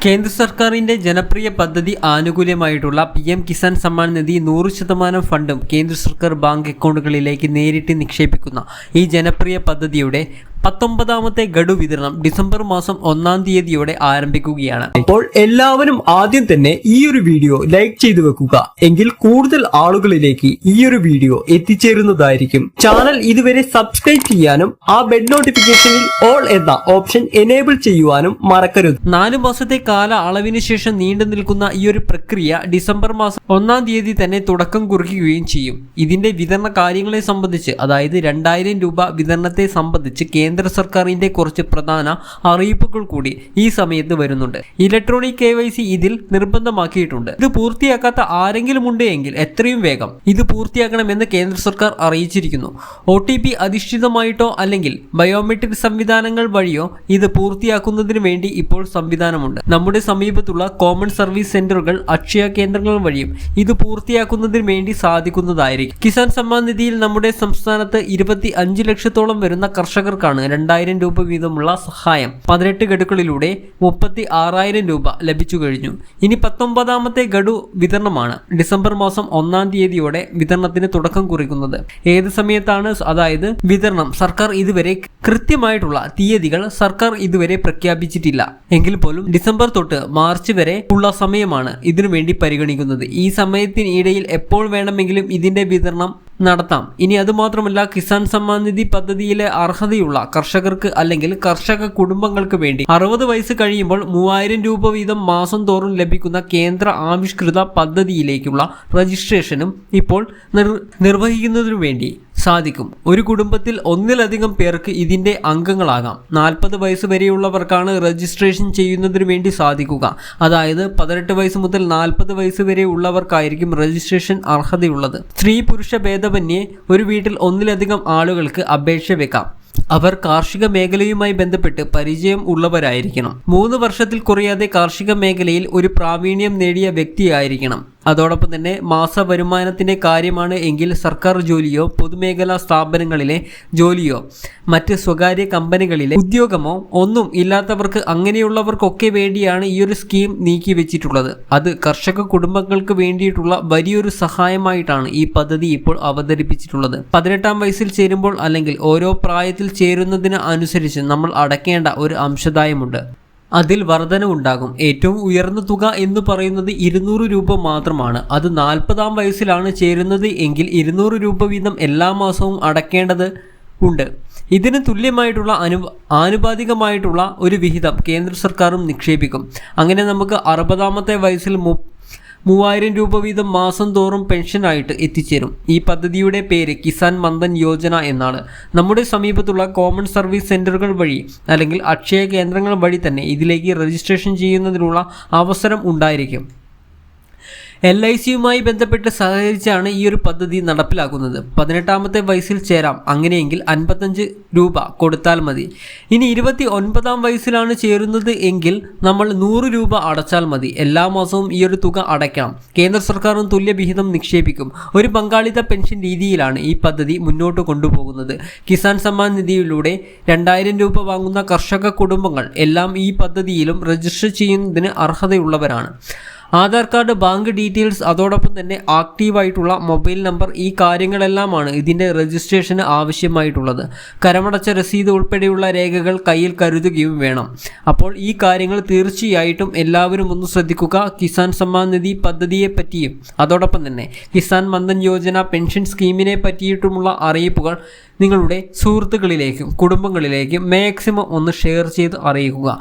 കേന്ദ്ര സർക്കാരിന്റെ ജനപ്രിയ പദ്ധതി ആനുകൂല്യമായിട്ടുള്ള പി എം കിസാൻ സമ്മാൻ നിധി നൂറ് ശതമാനം ഫണ്ടും കേന്ദ്ര സർക്കാർ ബാങ്ക് അക്കൗണ്ടുകളിലേക്ക് നേരിട്ട് നിക്ഷേപിക്കുന്ന ഈ ജനപ്രിയ പദ്ധതിയുടെ പത്തൊമ്പതാമത്തെ ഗഡു വിതരണം ഡിസംബർ മാസം ഒന്നാം തീയതിയോടെ ആരംഭിക്കുകയാണ്. അപ്പോൾ എല്ലാവരും ആദ്യം തന്നെ ഈ ഒരു വീഡിയോ ലൈക്ക് ചെയ്തു വെക്കുക. എങ്കിൽ കൂടുതൽ ആളുകളിലേക്ക് ഈ ഒരു വീഡിയോ എത്തിച്ചേരുന്നതായിരിക്കും. ചാനൽ ഇതുവരെ സബ്സ്ക്രൈബ് ചെയ്യാനും ആ ബെഡ് നോട്ടിഫിക്കേഷനിൽ ഓൾ എന്ന ഓപ്ഷൻ എനേബിൾ ചെയ്യുവാനും മറക്കരുത്. നാലു മാസത്തെ കാല അളവിന് ശേഷം നീണ്ടു നിൽക്കുന്ന ഈ ഒരു പ്രക്രിയ ഡിസംബർ മാസം ഒന്നാം തീയതി തന്നെ തുടക്കം കുറിക്കുകയും ചെയ്യും. ഇതിന്റെ വിതരണ കാര്യങ്ങളെ സംബന്ധിച്ച് അതായത് രണ്ടായിരം രൂപ വിതരണത്തെ സംബന്ധിച്ച് കേന്ദ്ര സർക്കാരിന്റെ കുറച്ച് പ്രധാന അറിയിപ്പുകൾ കൂടി ഈ സമയത്ത് വരുന്നുണ്ട്. ഇലക്ട്രോണിക് കെ വൈ സി ഇതിൽ നിർബന്ധമാക്കിയിട്ടുണ്ട്. ഇത് പൂർത്തിയാക്കാത്ത ആരെങ്കിലും ഉണ്ട് എങ്കിൽ എത്രയും വേഗം ഇത് പൂർത്തിയാക്കണമെന്ന് കേന്ദ്ര സർക്കാർ അറിയിച്ചിരിക്കുന്നു. ഒ ടി പി അധിഷ്ഠിതമായിട്ടോ അല്ലെങ്കിൽ ബയോമെട്രിക് സംവിധാനങ്ങൾ വഴിയോ ഇത് പൂർത്തിയാക്കുന്നതിന് വേണ്ടി ഇപ്പോൾ സംവിധാനമുണ്ട്. നമ്മുടെ സമീപത്തുള്ള കോമൺ സർവീസ് സെന്ററുകൾ അക്ഷയ കേന്ദ്രങ്ങൾ വഴിയും ഇത് പൂർത്തിയാക്കുന്നതിന് വേണ്ടി സാധിക്കുന്നതായിരിക്കും. കിസാൻ സമ്മാൻ നിധിയിൽ നമ്മുടെ സംസ്ഥാനത്ത് ഇരുപത്തി അഞ്ച് ലക്ഷത്തോളം വരുന്ന കർഷകർക്കാണ് രണ്ടായിരം രൂപ വീതമുള്ള സഹായം പതിനെട്ട് ഗഡുക്കളിലൂടെ മുപ്പത്തി ആറായിരം രൂപ ലഭിച്ചു കഴിഞ്ഞു. ഇനി പത്തൊമ്പതാമത്തെ ഗഡു വിതരണമാണ് ഡിസംബർ മാസം ഒന്നാം തീയതിയോടെ വിതരണത്തിന് തുടക്കം കുറിക്കുന്നത്. ഏത് സമയത്താണ് അതായത് വിതരണം? സർക്കാർ ഇതുവരെ കൃത്യമായിട്ടുള്ള തീയതികൾ സർക്കാർ ഇതുവരെ പ്രഖ്യാപിച്ചിട്ടില്ല. എങ്കിൽ പോലും ഡിസംബർ തൊട്ട് മാർച്ച് വരെ ഉള്ള സമയമാണ് ഇതിനു വേണ്ടി പരിഗണിക്കുന്നത്. ഈ സമയത്തിനിടയിൽ എപ്പോൾ വേണമെങ്കിലും ഇതിന്റെ വിതരണം നടത്താം. ഇനി അതുമാത്രമല്ല കിസാൻ സമ്മാൻ നിധി പദ്ധതിയിലെ അർഹതയുള്ള കർഷകർക്ക് അല്ലെങ്കിൽ കർഷക കുടുംബങ്ങൾക്ക് വേണ്ടി അറുപത് വയസ്സ് കഴിയുമ്പോൾ മൂവായിരം രൂപ വീതം മാസം തോറും ലഭിക്കുന്ന കേന്ദ്ര ആവിഷ്കൃത പദ്ധതിയിലേക്കുള്ള രജിസ്ട്രേഷനും ഇപ്പോൾ നിർ നിർവഹിക്കുന്നതിനു വേണ്ടി സാധിക്കും. ഒരു കുടുംബത്തിൽ ഒന്നിലധികം പേർക്ക് ഇതിന്റെ അംഗങ്ങളാകാം. നാൽപ്പത് വയസ്സ് വരെയുള്ളവർക്കാണ് രജിസ്ട്രേഷൻ ചെയ്യുന്നതിന് വേണ്ടി സാധിക്കുക. അതായത് പതിനെട്ട് വയസ്സ് മുതൽ നാൽപ്പത് വയസ്സ് വരെ ഉള്ളവർക്കായിരിക്കും രജിസ്ട്രേഷൻ അർഹതയുള്ളത്. സ്ത്രീ പുരുഷ ഭേദമന്യേ ഒരു വീട്ടിൽ ഒന്നിലധികം ആളുകൾക്ക് അപേക്ഷ വെക്കാം. അവർ കാർഷിക മേഖലയുമായി ബന്ധപ്പെട്ട് പരിചയം ഉള്ളവരായിരിക്കണം. മൂന്ന് വർഷത്തിൽ കുറയാതെ കാർഷിക മേഖലയിൽ ഒരു പ്രാവീണ്യം നേടിയ വ്യക്തിയായിരിക്കണം. അതോടൊപ്പം തന്നെ മാസ വരുമാനത്തിന്റെ കാര്യമാണ് എങ്കിൽ സർക്കാർ ജോലിയോ പൊതുമേഖലാ സ്ഥാപനങ്ങളിലെ ജോലിയോ മറ്റ് സ്വകാര്യ കമ്പനികളിലെ ഉദ്യോഗമോ ഒന്നും ഇല്ലാത്തവർക്ക് അങ്ങനെയുള്ളവർക്കൊക്കെ വേണ്ടിയാണ് ഈ ഒരു സ്കീം നീക്കി വെച്ചിട്ടുള്ളത് അത് കർഷക കുടുംബങ്ങൾക്ക് വേണ്ടിയിട്ടുള്ള വലിയൊരു സഹായമായിട്ടാണ് ഈ പദ്ധതി ഇപ്പോൾ അവതരിപ്പിച്ചിട്ടുള്ളത്. പതിനെട്ടാം വയസ്സിൽ ചേരുമ്പോൾ അല്ലെങ്കിൽ ഓരോ പ്രായത്തിൽ ചേരുന്നതിന് അനുസരിച്ച് നമ്മൾ അടക്കേണ്ട ഒരു അംശദായമുണ്ട്. അതിൽ വർധനവുണ്ടാകും. ഏറ്റവും ഉയർന്ന തുക എന്ന് പറയുന്നത് ഇരുന്നൂറ് രൂപ മാത്രമാണ്. അത് നാൽപ്പതാം വയസ്സിലാണ് ചേരുന്നത് എങ്കിൽ ഇരുന്നൂറ് രൂപ വീതം എല്ലാ മാസവും അടയ്ക്കേണ്ടത് ഉണ്ട്. ഇതിന് തുല്യമായിട്ടുള്ള അനു ആനുപാതികമായിട്ടുള്ള ഒരു വിഹിതം കേന്ദ്ര സർക്കാരും നിക്ഷേപിക്കും. അങ്ങനെ നമുക്ക് അറുപതാമത്തെ വയസ്സിൽ മു മൂവായിരം രൂപ വീതം മാസം തോറും പെൻഷനായിട്ട് എത്തിച്ചേരും. ഈ പദ്ധതിയുടെ പേര് കിസാൻ മന്ദൻ യോജന എന്നാണ്. നമ്മുടെ സമീപത്തുള്ള കോമൺ സർവീസ് സെന്ററുകൾ വഴി അല്ലെങ്കിൽ അക്ഷയ കേന്ദ്രങ്ങൾ വഴി തന്നെ ഇതിലേക്ക് രജിസ്ട്രേഷൻ ചെയ്യുന്നതിനുള്ള അവസരം ഉണ്ടായിരിക്കും. എൽ ഐ സിയുമായി ബന്ധപ്പെട്ട് സഹകരിച്ചാണ് ഈ ഒരു പദ്ധതി നടപ്പിലാക്കുന്നത്. പതിനെട്ടാമത്തെ വയസ്സിൽ ചേരാം. അങ്ങനെയെങ്കിൽ അൻപത്തഞ്ച് രൂപ കൊടുത്താൽ മതി. ഇനി ഇരുപത്തി ഒൻപതാം വയസ്സിലാണ് ചേരുന്നത് എങ്കിൽ നമ്മൾ നൂറ് രൂപ അടച്ചാൽ മതി. എല്ലാ മാസവും ഈ ഒരു തുക അടയ്ക്കണം. കേന്ദ്ര സർക്കാരും തുല്യ വിഹിതം നിക്ഷേപിക്കും. ഒരു പങ്കാളിത്ത പെൻഷൻ രീതിയിലാണ് ഈ പദ്ധതി മുന്നോട്ട് കൊണ്ടുപോകുന്നത്. കിസാൻ സമ്മാൻ നിധിയിലൂടെ രണ്ടായിരം രൂപ വാങ്ങുന്ന കർഷക കുടുംബങ്ങൾ എല്ലാം ഈ പദ്ധതിയിലും രജിസ്റ്റർ ചെയ്യുന്നതിന് അർഹതയുള്ളവരാണ്. ആധാർ കാർഡ് ബാങ്ക് ഡീറ്റെയിൽസ് അതോടൊപ്പം തന്നെ ആക്റ്റീവായിട്ടുള്ള മൊബൈൽ നമ്പർ ഈ കാര്യങ്ങളെല്ലാമാണ് ഇതിന്റെ രജിസ്ട്രേഷന് ആവശ്യമായിട്ടുള്ളത്. കരമടച്ച രസീത് ഉൾപ്പെടെയുള്ള രേഖകൾ കയ്യിൽ കരുതുകയും വേണം. അപ്പോൾ ഈ കാര്യങ്ങൾ തീർച്ചയായിട്ടും എല്ലാവരും ഒന്ന് ശ്രദ്ധിക്കുക. കിസാൻ സമ്മാൻ നിധി പദ്ധതിയെ പറ്റിയും അതോടൊപ്പം തന്നെ കിസാൻ മന്ദൻ യോജന പെൻഷൻ സ്കീമിനെ പറ്റിയിട്ടുമുള്ള അറിയിപ്പുകൾ നിങ്ങളുടെ സുഹൃത്തുക്കളിലേക്കും കുടുംബങ്ങളിലേക്കും മാക്സിമം ഒന്ന് ഷെയർ ചെയ്ത് അറിയിക്കുക.